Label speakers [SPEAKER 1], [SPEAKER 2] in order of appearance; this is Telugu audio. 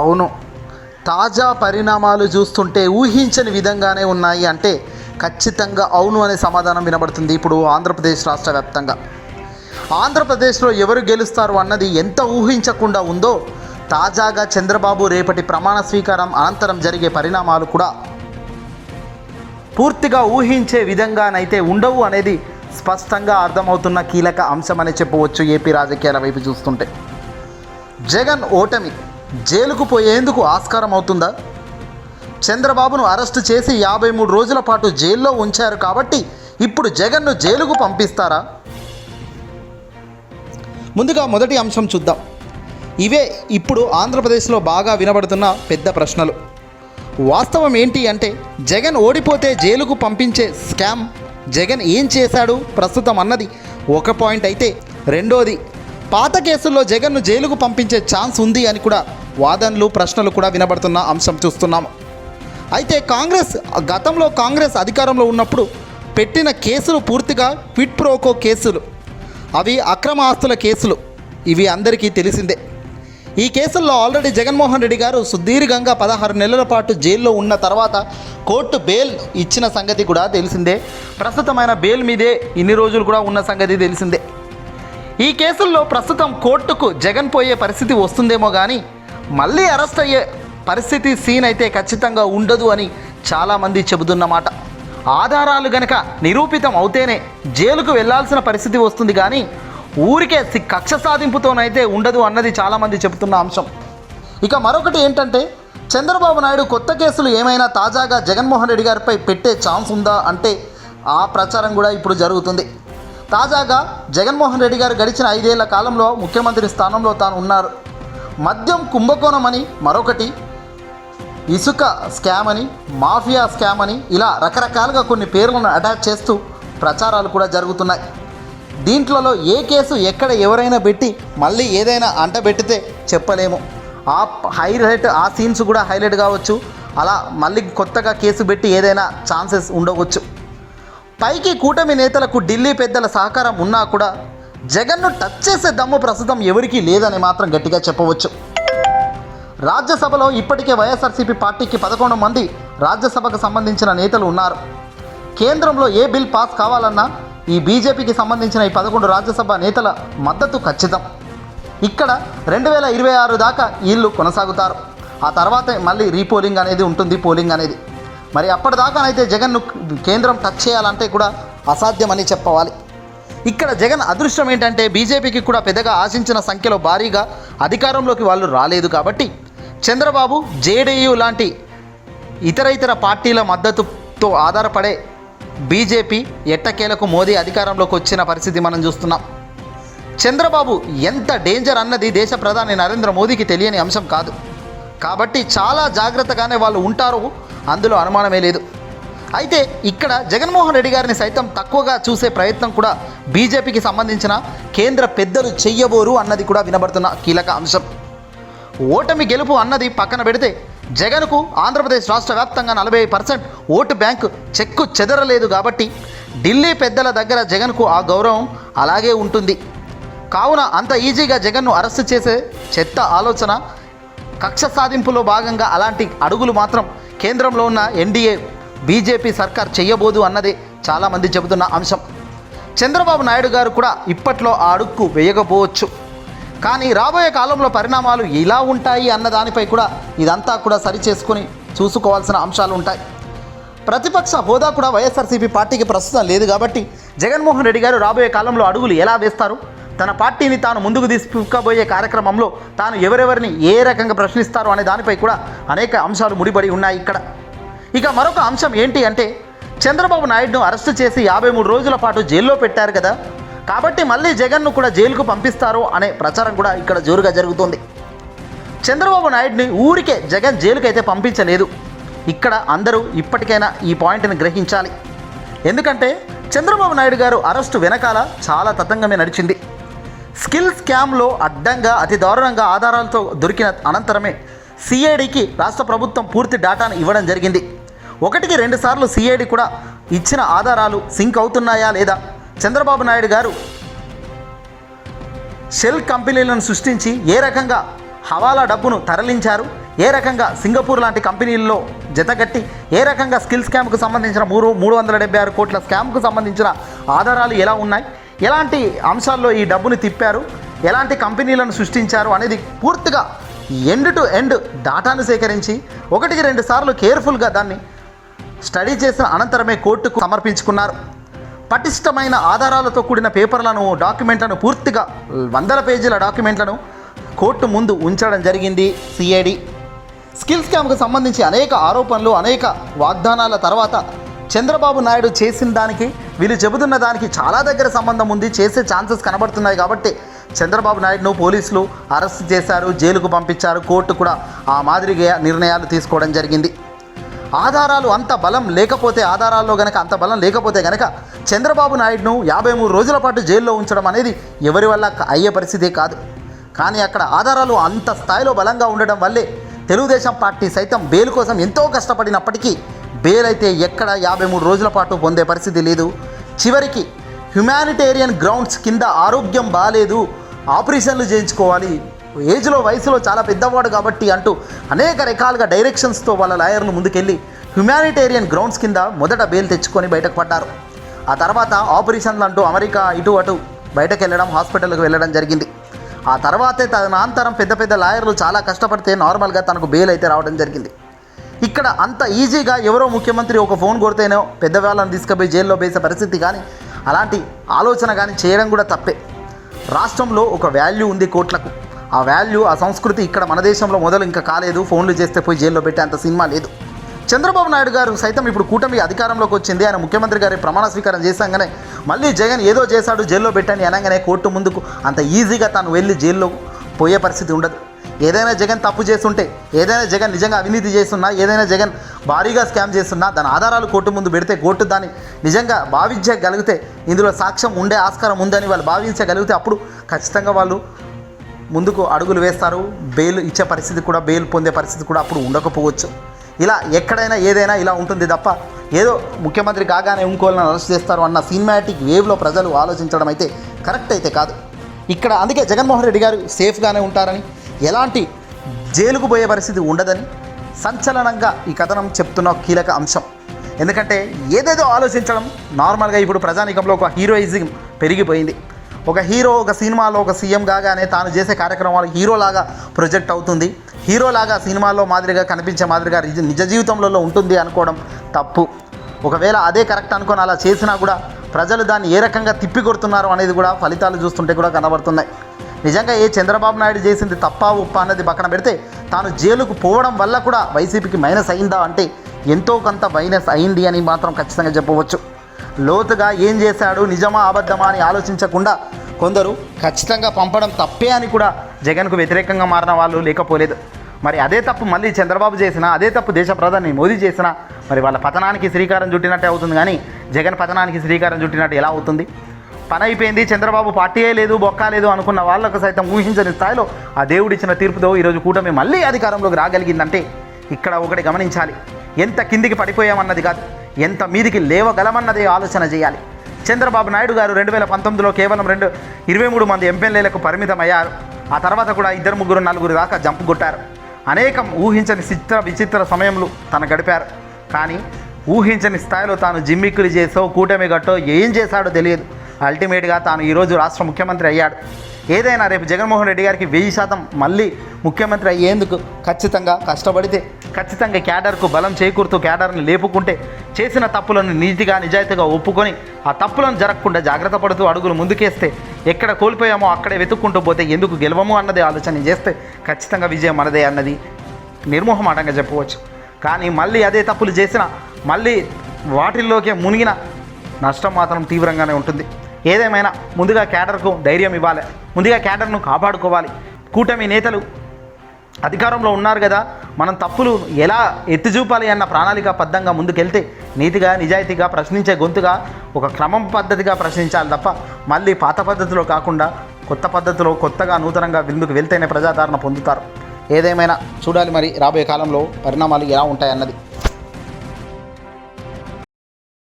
[SPEAKER 1] అవును. తాజా పరిణామాలు చూస్తుంటే ఊహించని విధంగానే ఉన్నాయి అంటే ఖచ్చితంగా అవును అనే సమాధానం వినబడుతుంది ఇప్పుడు ఆంధ్రప్రదేశ్ రాష్ట్ర వ్యాప్తంగా. ఆంధ్రప్రదేశ్లో ఎవరు గెలుస్తారు అన్నది ఎంత ఊహించకుండా ఉందో తాజాగా చంద్రబాబు రేపటి ప్రమాణ స్వీకారం అనంతరం జరిగే పరిణామాలు కూడా పూర్తిగా ఊహించే విధంగానైతే ఉండవు అనేది స్పష్టంగా అర్థమవుతున్న కీలక అంశమని చెప్పవచ్చు ఏపీ రాజకీయాల వైపు చూస్తుంటే. జగన్ ఓటమి. జైలుకు పోయేందుకు ఆస్కారం అవుతుందా? చంద్రబాబును అరెస్టు చేసి యాభై మూడు రోజుల పాటు జైల్లో ఉంచారు కాబట్టి ఇప్పుడు జగన్ను జైలుకు పంపిస్తారా? ముందుగా మొదటి అంశం చూద్దాం. ఇవే ఇప్పుడు ఆంధ్రప్రదేశ్లో బాగా వినబడుతున్న పెద్ద ప్రశ్నలు. వాస్తవం ఏంటి అంటే జగన్ ఓడిపోతే జైలుకు పంపించే స్కామ్ జగన్ ఏం చేశాడు ప్రస్తుతం అన్నది ఒక పాయింట్ అయితే. రెండోది పాత కేసుల్లో జగన్ను జైలుకు పంపించే ఛాన్స్ ఉంది అని కూడా వాదనలు ప్రశ్నలు కూడా వినబడుతున్న అంశం చూస్తున్నాము అయితే కాంగ్రెస్ గతంలో కాంగ్రెస్ అధికారంలో ఉన్నప్పుడు పెట్టిన కేసులు పూర్తిగా క్విట్ ప్రోకో కేసులు. అవి అక్రమ ఆస్తుల కేసులు. ఇవి అందరికీ తెలిసిందే. ఈ కేసుల్లో ఆల్రెడీ జగన్మోహన్ రెడ్డి గారు సుదీర్ఘంగా పదహారు నెలల పాటు జైల్లో ఉన్న తర్వాత కోర్టు బెయిల్ ఇచ్చిన సంగతి కూడా తెలిసిందే. ప్రస్తుతమైన బెయిల్ మీదే ఇన్ని రోజులు కూడా ఉన్న సంగతి తెలిసిందే. ఈ కేసుల్లో ప్రస్తుతం కోర్టుకు జగన్ పోయే పరిస్థితి వస్తుందేమో కానీ మళ్ళీ అరెస్ట్ అయ్యే పరిస్థితి సీన్ అయితే ఖచ్చితంగా ఉండదు అని చాలామంది చెబుతున్నమాట. ఆధారాలు గనక నిరూపితం అవుతేనే జైలుకు వెళ్ళాల్సిన పరిస్థితి వస్తుంది కానీ ఊరికే కక్ష సాధింపుతోనైతే ఉండదు అన్నది చాలామంది చెబుతున్న అంశం. ఇక మరొకటి ఏంటంటే చంద్రబాబు నాయుడు కొత్త కేసులు ఏమైనా తాజాగా జగన్మోహన్ రెడ్డి గారిపై పెట్టే ఛాన్స్ ఉందా అంటే ఆ ప్రచారం కూడా ఇప్పుడు జరుగుతుంది. తాజాగా జగన్మోహన్ రెడ్డి గారు గడిచిన ఐదేళ్ళ కాలంలో ముఖ్యమంత్రి స్థానంలో తాను ఉన్నారు. మద్యం కుంభకోణం అని మరొకటి ఇసుక స్కామ్ అని మాఫియా స్కామ్ అని ఇలా రకరకాలుగా కొన్ని పేర్లను అటాచ్ చేస్తూ ప్రచారాలు కూడా జరుగుతున్నాయి. దీంట్లలో ఏ కేసు ఎక్కడ ఎవరైనా పెట్టి మళ్ళీ ఏదైనా అంటబెట్టితే చెప్పలేము. ఆ హైలైట్ ఆ సీన్స్ కూడా హైలైట్ కావచ్చు. అలా మళ్ళీ కొత్తగా కేసు పెట్టి ఏదైనా ఛాన్సెస్ ఉండవచ్చు. పైకి కూటమి నేతలకు ఢిల్లీ పెద్దల సహకారం ఉన్నా కూడా జగన్ను టచ్ చేసే దమ్ము ప్రస్తుతం ఎవరికీ లేదని మాత్రం గట్టిగా చెప్పవచ్చు. రాజ్యసభలో ఇప్పటికే వైఎస్ఆర్సీపీ పార్టీకి పదకొండు మంది రాజ్యసభకు సంబంధించిన నేతలు ఉన్నారు. కేంద్రంలో ఏ బిల్ పాస్ కావాలన్నా ఈ బీజేపీకి సంబంధించిన ఈ పదకొండు రాజ్యసభ నేతల మద్దతు ఖచ్చితం. ఇక్కడ రెండు వేల ఇరవై ఆరు దాకా వీళ్ళు కొనసాగుతారు. ఆ తర్వాతే మళ్ళీ రీపోలింగ్ అనేది ఉంటుంది పోలింగ్ అనేది. మరి అప్పటిదాకానైతే జగన్ను కేంద్రం టచ్ చేయాలంటే కూడా అసాధ్యమని చెప్పవాలి. ఇక్కడ జగన్ అదృష్టం ఏంటంటే బీజేపీకి కూడా పెద్దగా ఆశించిన సంఖ్యలో భారీగా అధికారంలోకి వాళ్ళు రాలేదు కాబట్టి చంద్రబాబు జేడీయూ లాంటి ఇతర ఇతర పార్టీల మద్దతుతో ఆధారపడే బీజేపీ ఎట్టకేలకు మోదీ అధికారంలోకి వచ్చిన పరిస్థితి మనం చూస్తున్నాం. చంద్రబాబు ఎంత డేంజర్ అన్నది దేశ ప్రధాని నరేంద్ర మోదీకి తెలియని అంశం కాదు. కాబట్టి చాలా జాగ్రత్తగానే వాళ్ళు ఉంటారు. అందులో అనుమానమే లేదు. అయితే ఇక్కడ జగన్మోహన్ రెడ్డి గారిని సైతం తక్కువగా చూసే ప్రయత్నం కూడా బీజేపీకి సంబంధించిన కేంద్ర పెద్దలు చెయ్యబోరు అన్నది కూడా వినబడుతున్న కీలక అంశం. ఓటమి గెలుపు అన్నది పక్కన పెడితే జగన్కు ఆంధ్రప్రదేశ్ రాష్ట్ర వ్యాప్తంగా నలభై పర్సెంట్ ఓటు బ్యాంకు చెక్కు చెదరలేదు కాబట్టి ఢిల్లీ పెద్దల దగ్గర జగన్కు ఆ గౌరవం అలాగే ఉంటుంది. కావున అంత ఈజీగా జగన్ను అరెస్ట్ చేసే చెత్త ఆలోచన కక్ష సాధింపులో భాగంగా అలాంటి అడుగులు మాత్రం కేంద్రంలో ఉన్న ఎన్డీఏ బీజేపీ సర్కార్ చేయబోదు అన్నది చాలామంది చెబుతున్న అంశం. చంద్రబాబు నాయుడు గారు కూడా ఇప్పట్లో ఆ అడుక్కు వేయకపోవచ్చు. కానీ రాబోయే కాలంలో పరిణామాలు ఎలా ఉంటాయి అన్న దానిపై కూడా ఇదంతా కూడా సరిచేసుకొని చూసుకోవాల్సిన అంశాలు ఉంటాయి. ప్రతిపక్ష హోదా కూడా వైఎస్ఆర్సీపీ పార్టీకి ప్రస్తుతం లేదు కాబట్టి జగన్మోహన్ రెడ్డి గారు రాబోయే కాలంలో అడుగులు ఎలా వేస్తారు? తన పార్టీని తాను ముందుకు తీసుకుపోయే కార్యక్రమంలో తాను ఎవరెవరిని ఏ రకంగా ప్రశ్నిస్తారు అనే దానిపై కూడా అనేక అంశాలు ముడిపడి ఉన్నాయి ఇక్కడ. ఇక మరొక అంశం ఏంటి అంటే చంద్రబాబు నాయుడును అరెస్టు చేసి యాభై మూడు రోజుల పాటు జైల్లో పెట్టారు కదా. కాబట్టి మళ్ళీ జగన్ను కూడా జైలుకు పంపిస్తారు అనే ప్రచారం కూడా ఇక్కడ జోరుగా జరుగుతుంది. చంద్రబాబు నాయుడిని ఊరికే జగన్ జైలుకైతే పంపించలేదు. ఇక్కడ అందరూ ఇప్పటికైనా ఈ పాయింట్ని గ్రహించాలి. ఎందుకంటే చంద్రబాబు నాయుడు గారు అరెస్టు వెనకాల చాలా తతంగమే నడిచింది. స్కిల్ స్కామ్లో అడ్డంగా అతి దారుణంగా ఆధారాలతో దొరికిన అనంతరమే సిఐడికి రాష్ట్ర ప్రభుత్వం పూర్తి డేటాను ఇవ్వడం జరిగింది. ఒకటికి రెండు సార్లు సిఐడి కూడా ఇచ్చిన ఆధారాలు సింక్ అవుతున్నాయా లేదా? చంద్రబాబు నాయుడు గారు షెల్ కంపెనీలను సృష్టించి ఏ రకంగా హవాలా డబ్బును తరలించారు? ఏ రకంగా సింగపూర్ లాంటి కంపెనీల్లో జతగట్టి ఏ రకంగా స్కిల్ స్కామ్కు సంబంధించిన మూడు మూడు వందల డెబ్బై ఆరు కోట్ల స్కామ్కు సంబంధించిన ఆధారాలు ఎలా ఉన్నాయి? ఎలాంటి అంశాల్లో ఈ డబ్బుని తిప్పారు? ఎలాంటి కంపెనీలను సృష్టించారు? అనేది పూర్తిగా ఎండ్ టు ఎండ్ డాటాను సేకరించి ఒకటికి రెండు సార్లు కేర్ఫుల్గా దాన్ని స్టడీ చేసిన అనంతరమే కోర్టుకు సమర్పించుకున్నారు. పటిష్టమైన ఆధారాలతో కూడిన పేపర్లను డాక్యుమెంట్లను పూర్తిగా వందల పేజీల డాక్యుమెంట్లను కోర్టు ముందు ఉంచడం జరిగింది సిఐడి. స్కిల్ స్కామ్కు సంబంధించి అనేక ఆరోపణలు అనేక వాగ్దానాల తర్వాత చంద్రబాబు నాయుడు చేసిన దానికి వీళ్ళు చెబుతున్న దానికి చాలా దగ్గర సంబంధం ఉంది చేసే ఛాన్సెస్ కనబడుతున్నాయి కాబట్టి చంద్రబాబు నాయుడును పోలీసులు అరెస్ట్ చేశారు జైలుకు పంపించారు కోర్టు కూడా ఆ మాదిరిగా నిర్ణయాలు తీసుకోవడం జరిగింది. ఆధారాలు అంత బలం లేకపోతే ఆధారాల్లో గనక అంత బలం లేకపోతే గనక చంద్రబాబు నాయుడును యాభై మూడు రోజుల పాటు జైల్లో ఉంచడం అనేది ఎవరి వల్ల అయ్యే పరిస్థితే కాదు. కానీ అక్కడ ఆధారాలు అంత స్థాయిలో బలంగా ఉండడం వల్లే తెలుగుదేశం పార్టీ సైతం బెయిల్ కోసం ఎంతో కష్టపడినప్పటికీ బెయిల్ అయితే ఎక్కడ యాభై మూడు రోజుల పాటు పొందే పరిస్థితి లేదు. చివరికి హ్యుమానిటేరియన్ గ్రౌండ్స్ కింద ఆరోగ్యం బాగాలేదు ఆపరేషన్లు చేయించుకోవాలి. ఏజ్లో వయసులో చాలా పెద్దవాడు కాబట్టి అంటూ అనేక రకాలుగా డైరెక్షన్స్తో వాళ్ళ లాయర్లు ముందుకెళ్ళి హ్యుమానిటేరియన్ గ్రౌండ్స్ కింద మొదట బెయిల్ తెచ్చుకొని బయటకు పడ్డారు. ఆ తర్వాత ఆపరేషన్లు అంటూ అమెరికా ఇటు అటు బయటకు వెళ్ళడం హాస్పిటల్కి వెళ్ళడం జరిగింది. ఆ తర్వాతే తదనంతరం పెద్ద పెద్ద లాయర్లు చాలా కష్టపడితే నార్మల్గా తనకు బెయిల్ అయితే రావడం జరిగింది. ఇక్కడ అంత ఈజీగా ఎవరో ముఖ్యమంత్రి ఒక ఫోన్ కొడితేనో పెద్దవాళ్ళని తీసుకుపోయి జైల్లో వేసే పరిస్థితి కానీ అలాంటి ఆలోచన కానీ చేయడం కూడా తప్పే. రాష్ట్రంలో ఒక వాల్యూ ఉంది కోట్లకు. ఆ వాల్యూ ఆ సంస్కృతి ఇక్కడ మన దేశంలో మొదలు ఇంకా కాలేదు. ఫోన్లు చేస్తే పోయి జైల్లో పెట్టే అంత సినిమా లేదు. చంద్రబాబు నాయుడు గారు సైతం ఇప్పుడు కూటమి అధికారంలోకి వచ్చింది. ఆయన ముఖ్యమంత్రి గారి ప్రమాణ స్వీకారం చేశాగానే మళ్ళీ జగన్ ఏదో చేశాడు జైల్లో పెట్టని అనగానే కోర్టు ముందుకు అంత ఈజీగా తాను వెళ్ళి జైల్లో పోయే పరిస్థితి ఉండదు. ఏదైనా జగన్ తప్పు చేస్తుంటే ఏదైనా జగన్ నిజంగా అవినీతి చేస్తున్నా ఏదైనా జగన్ భారీగా స్కామ్ చేస్తున్నా దాని ఆధారాలు కోర్టు ముందు పెడితే కోర్టు దాన్ని నిజంగా భావించగలిగితే ఇందులో సాక్ష్యం ఉండే ఆస్కారం ఉందని వాళ్ళు భావించగలిగితే అప్పుడు ఖచ్చితంగా వాళ్ళు ముందుకు అడుగులు వేస్తారు. బెయిల్ ఇచ్చే పరిస్థితి కూడా బెయిల్ పొందే పరిస్థితి కూడా అప్పుడు ఉండకపోవచ్చు. ఇలా ఎక్కడైనా ఏదైనా ఇలా ఉంటుంది తప్ప ఏదో ముఖ్యమంత్రి కాగానే ఇంకోళ్ళని అరెస్ట్ చేస్తారు అన్న సినిమాటిక్ వేవ్లో ప్రజలు ఆలోచించడం అయితే కరెక్ట్ అయితే కాదు. ఇక్కడ అందుకే జగన్మోహన్ రెడ్డి గారు సేఫ్గానే ఉంటారని ఎలాంటి జైలుకు పోయే పరిస్థితి ఉండదని సంచలనంగా ఈ కథనం చెప్తున్న కీలక అంశం. ఎందుకంటే ఏదేదో ఆలోచించడం నార్మల్గా ఇప్పుడు ప్రజానీకంలో ఒక హీరోయిజం పెరిగిపోయింది. ఒక హీరో ఒక సినిమాలో ఒక సీఎం కాగానే తాను చేసే కార్యక్రమాలు హీరోలాగా ప్రొజెక్ట్ అవుతుంది. హీరోలాగా సినిమాల్లో మాదిరిగా కనిపించే మాదిరిగా నిజ- జీవితంలో ఉంటుంది అనుకోవడం తప్పు. ఒకవేళ అదే కరెక్ట్ అనుకొని అలా చేసినా కూడా ప్రజలు దాన్ని ఏ రకంగా తిప్పికొడుతున్నారు అనేది కూడా ఫలితాలు చూస్తుంటే కూడా కనబడుతున్నాయి. నిజంగా ఏ చంద్రబాబు నాయుడు చేసింది తప్ప ఉప్ప అన్నది పక్కన పెడితే తాను జైలుకు పోవడం వల్ల కూడా వైసీపీకి మైనస్ అయిందా అంటే ఎంతో కొంత మైనస్ అయింది అని మాత్రం ఖచ్చితంగా చెప్పవచ్చు. లోతుగా ఏం చేశాడు? నిజమా అబద్ధమా అని ఆలోచించకుండా కొందరు ఖచ్చితంగా పంపడం తప్పే అని కూడా జగన్కు వ్యతిరేకంగా మారిన వాళ్ళు లేకపోలేదు. మరి అదే తప్పు మళ్ళీ చంద్రబాబు చేసినా అదే తప్పు దేశ ప్రధాని మోదీ చేసినా మరి వాళ్ళ పతనానికి శ్రీకారం చుట్టినట్టే అవుతుంది కానీ జగన్ పతనానికి శ్రీకారం చుట్టినట్టు ఎలా అవుతుంది? పని అయిపోయింది చంద్రబాబు పార్టీయే లేదు బొక్క లేదు అనుకున్న వాళ్ళకు సైతం ఊహించని స్థాయిలో ఆ దేవుడిచ్చిన తీర్పుతో ఈరోజు కూటమి మళ్ళీ అధికారంలోకి రాగలిగిందంటే ఇక్కడ ఒకటి గమనించాలి. ఎంత కిందికి పడిపోయామన్నది కాదు. ఎంత మీదికి లేవగలమన్నది ఆలోచన చేయాలి. చంద్రబాబు నాయుడు గారు రెండు వేల పంతొమ్మిదిలో కేవలం రెండు ఇరవై మూడు మంది ఎమ్మెల్యేలకు పరిమితమయ్యారు. ఆ తర్వాత కూడా ఇద్దరు ముగ్గురు నలుగురు దాకా జంపు కొట్టారు. అనేకం ఊహించని చిత్ర విచిత్ర సమయంలో తను గడిపారు. కానీ ఊహించని స్థాయిలో తాను జిమ్మిక్కులు చేసో కూటమి గట్టో ఏం చేశాడో తెలియదు. అల్టిమేట్గా తాను ఈరోజు రాష్ట్ర ముఖ్యమంత్రి అయ్యాడు. ఏదైనా రేపు జగన్మోహన్ రెడ్డి గారికి వెయ్యి శాతం మళ్ళీ ముఖ్యమంత్రి అయ్యేందుకు ఖచ్చితంగా కష్టపడితే ఖచ్చితంగా క్యాడర్కు బలం చేకూరుతూ క్యాడర్ని లేపుకుంటే చేసిన తప్పులను నీతిగా నిజాయితీగా ఒప్పుకొని ఆ తప్పులను జరగకుండా జాగ్రత్త పడుతూ అడుగులు ముందుకేస్తే ఎక్కడ కోల్పోయామో అక్కడే వెతుక్కుంటూ పోతే ఎందుకు గెలవము అన్నది ఆలోచన చేస్తే ఖచ్చితంగా విజయం మనదే అన్నది నిర్మోహమాటంగా చెప్పవచ్చు. కానీ మళ్ళీ అదే తప్పులు చేసిన మళ్ళీ వాటిల్లోకే మునిగిన నష్టం మాత్రం తీవ్రంగానే ఉంటుంది. ఏదేమైనా ముందుగా క్యాడర్కు ధైర్యం ఇవ్వాలి ముందుగా క్యాడర్ను కాపాడుకోవాలి. కూటమి నేతలు అధికారంలో ఉన్నారు కదా మనం తప్పులు ఎలా ఎత్తి చూపాలి అన్న ప్రణాళికాబద్ధంగా ముందుకెళ్తే నీతిగా నిజాయితీగా ప్రశ్నించే గొంతుగా ఒక క్రమం పద్ధతిగా ప్రశ్నించాలి తప్ప మళ్ళీ పాత పద్ధతిలో కాకుండా కొత్త పద్ధతిలో కొత్తగా నూతనంగా విందుకు వెళ్తేనే ప్రజాదరణ పొందుతారు. ఏదేమైనా చూడాలి మరి రాబోయే కాలంలో పరిణామాలు ఎలా ఉంటాయన్నది.